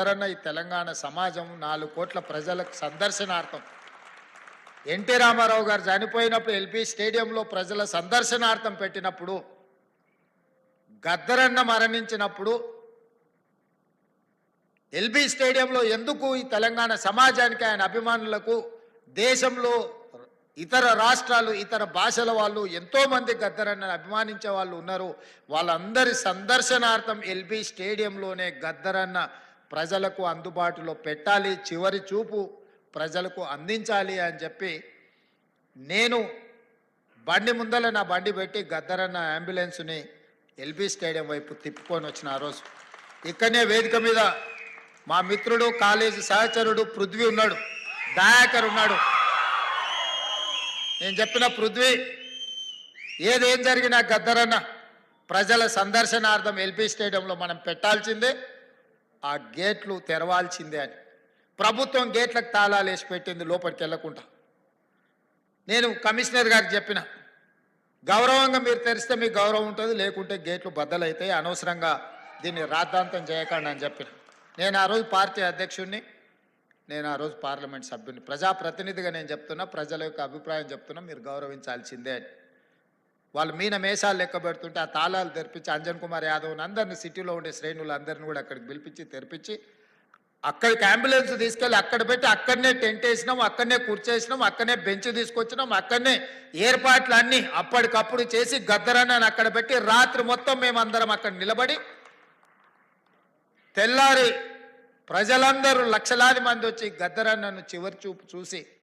గద్దరన్న ఈ తెలంగాణ సమాజం నాలుగు కోట్ల ప్రజలకు సందర్శనార్థం. ఎన్టీ రామారావు గారు చనిపోయినప్పుడు ఎల్పి స్టేడియంలో ప్రజల సందర్శనార్థం పెట్టినప్పుడు గద్దరన్న మరణించినప్పుడు ఎల్బీ స్టేడియంలో ఎందుకు ఈ తెలంగాణ సమాజానికి ఆయన అభిమానులకు దేశంలో ఇతర రాష్ట్రాలు ఇతర భాషల వాళ్ళు ఎంతోమంది గద్దరన్నను గద్దరన్న అభిమానించే వాళ్ళు ఉన్నారు వాళ్ళందరి సందర్శనార్థం ఎల్బీ స్టేడియంలోనే గద్దరన్న ప్రజలకు అందుబాటులో పెట్టాలి చివరి చూపు ప్రజలకు అందించాలి అని చెప్పి నేను బండి ముందర నా బండి పెట్టి గద్దరన్న అంబులెన్స్ని ఎల్బీ స్టేడియం వైపు తిప్పుకొని వచ్చిన ఆ రోజు. ఇక్కడనే వేదిక మీద మా మిత్రుడు కాలేజీ సహచరుడు పృథ్వీ ఉన్నాడు. దయాకర్ ఉన్నాడు. నేను చెప్పిన పృథ్వీ ఏదేం జరిగినా గద్దరన్న ప్రజల సందర్శనార్థం ఎల్బీ స్టేడియంలో మనం పెట్టాల్సిందే. ఆ గేట్లు తెరవాల్సిందే అని. ప్రభుత్వం గేట్లకు తాళాలు వేసి పెట్టింది లోపలికి వెళ్ళకుండా. నేను కమిషనర్ గారికి చెప్పిన గౌరవంగా మీరు తెరిస్తే మీకు గౌరవం ఉంటుంది లేకుంటే గేట్లు బద్దలైతాయి అనవసరంగా దీన్ని రాద్ధాంతం చేయకండి అని చెప్పిన. నేను ఆ రోజు పార్టీ అధ్యక్షుడిని నేను ఆ రోజు పార్లమెంట్ సభ్యుని ప్రజాప్రతినిధిగా నేను చెప్తున్నా ప్రజల యొక్క అభిప్రాయం చెప్తున్నా మీరు గౌరవించాల్సిందే అని. వాళ్ళు మీన మేషాలు లెక్క పెడుతుంటే ఆ తాళాలు తెరిపించి అంజన్ కుమార్ యాదవ్ని అందరిని సిటీలో ఉండే శ్రేణులు అందరిని కూడా అక్కడికి పిలిపించి తెరిపించి అక్కడికి అంబులెన్స్ తీసుకెళ్ళి అక్కడ పెట్టి అక్కడనే టెంట్ వేసినాం అక్కడనే కూర్చేసినాం అక్కడనే బెంచ్ తీసుకొచ్చినాం అక్కడనే ఏర్పాట్లు అన్నీ అప్పటికప్పుడు చేసి గద్దరన్నని అక్కడ పెట్టి రాత్రి మొత్తం మేము అందరం అక్కడ నిలబడి తెల్లారి ప్రజలందరూ లక్షలాది మంది వచ్చి గద్దరన్నను చివరి చూపు చూసి